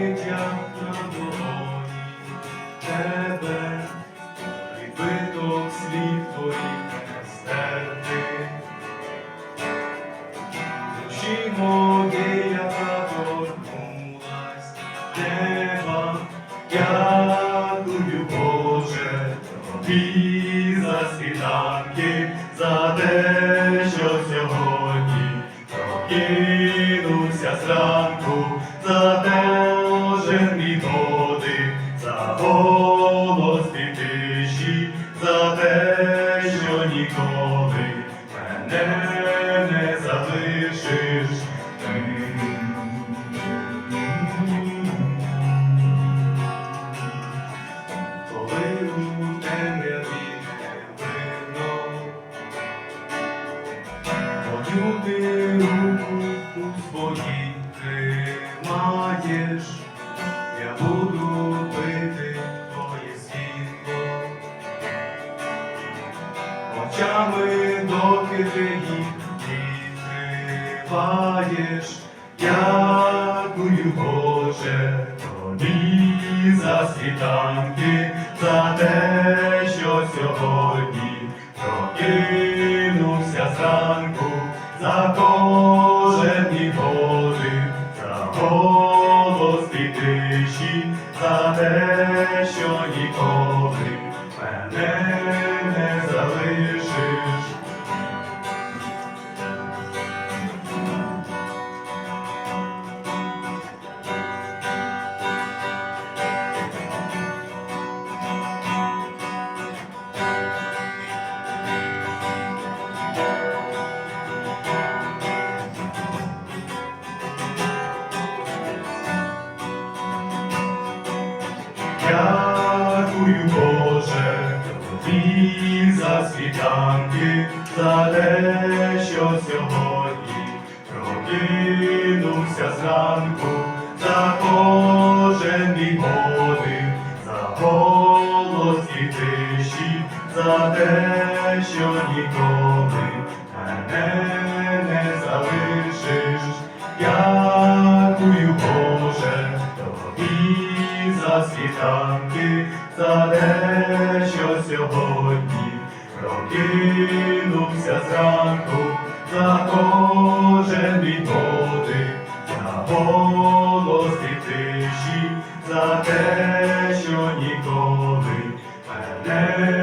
на долоні тебе, відбиток слів твоїх стерти. Душі моєя торкнулась неба, дякую, Боже, тобі за світанки, за те, що сьогодні прокинувся зранку, не залишиш. Коли у темряві не видно, Мою ти руку у своїй тримаєш, я буду очами доки ти їх відкриваєш, дякую, Боже, тобі за світанки, за те, що сьогодні прокинувся зранку, за кожен мій подих, за голос і тиші, за те, що ніколи мене Дякую, Боже, тобі за світанки, за те, що сьогодні прокинувся зранку, за кожен мій подих, за голос і тиші, за те, що ніколи мене не залишиш. Дякую, Боже, тобі за світанки, за те, що сьогодні прокинувся зранку, за кожен мій подих, за голос тиші, за те, що ніколи мене